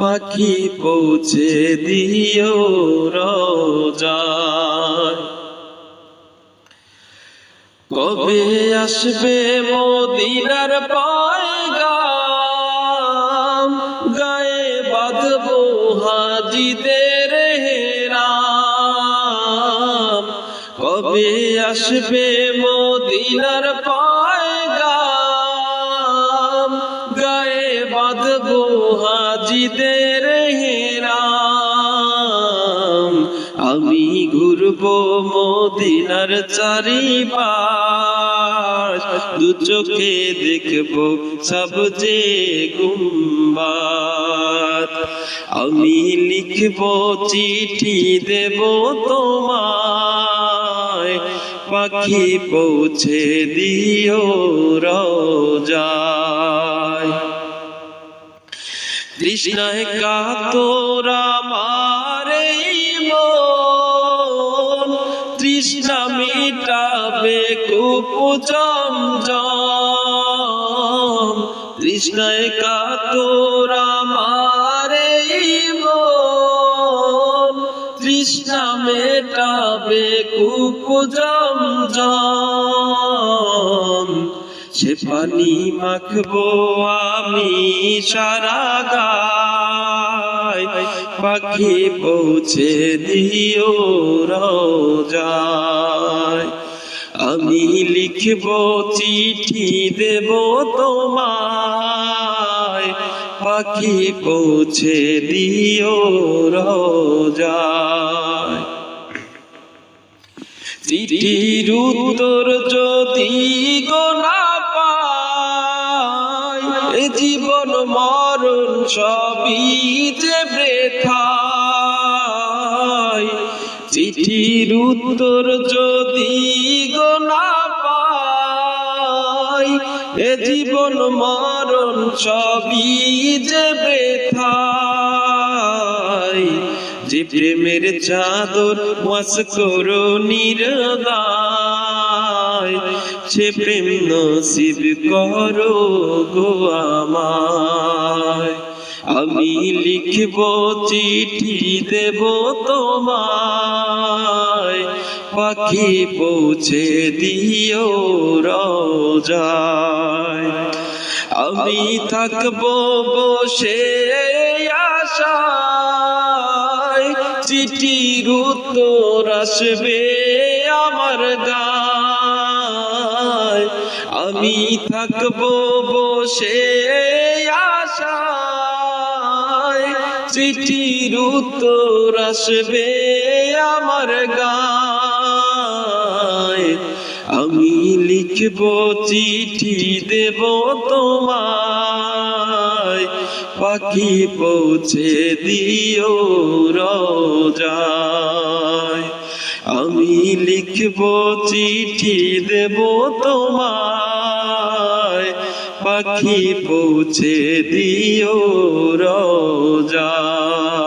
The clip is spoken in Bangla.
পাখি পৌঁছে দিও রোজায়। কবে আসবে মদিনার পায়গাম? গায়ে বাঁধবো হাজিদের হেরাম। কবে আসবে মদিনার পায়গাম? হাজিদের হেরাম আমি ঘুরবো মদিনার চারিপাশ। দু চোখে দেখব সব যে গুম্বাত আমি লিখব চিঠি দেব তোমায়। পাখি পৌঁছে দিও রোজায়। তৃষ্ণায় কাতর আমার এই মন, তৃষ্ণা মিটাবে কুপুজম জম তৃষ্ণায় কাতর আমার এই মন, তৃষ্ণা মেটাবে কুপুজম জম সে পানি মাখবো আমি সারা গায়, পাখি পৌঁছে দিও রোজায়। আমি লিখব চিঠি, দেব তোমায়, পাখি পৌঁছে দিও রোজায়। চিঠির উত্তর যদি গোনা এ জীবন মরণ সবই যে বৃথায় চিঠির উত্তর যদি গোনা পাই, এ জীবন মরণ সবই যে বৃথায় যে প্রেমের চাদর ওয়াস করো সে প্রেম নসিব করো গো আমায়। আমি লিখব চিঠি দেব তোমায়। পাখি পৌঁছে দিও রোজায়। আমি থাকব বসে আশায়। চিঠির উত্তর আসবে আমার গায়। আমি থাকব বসে আশায়। চিঠির উত্তর আসবে আমার গায়। আমি লিখব চিঠি দেব তোমায়। পাখি পৌঁছে দিও রোজায়। আমি লিখব চিঠি দেব তোমায়। পাখি পৌঁছে দিও রোজায়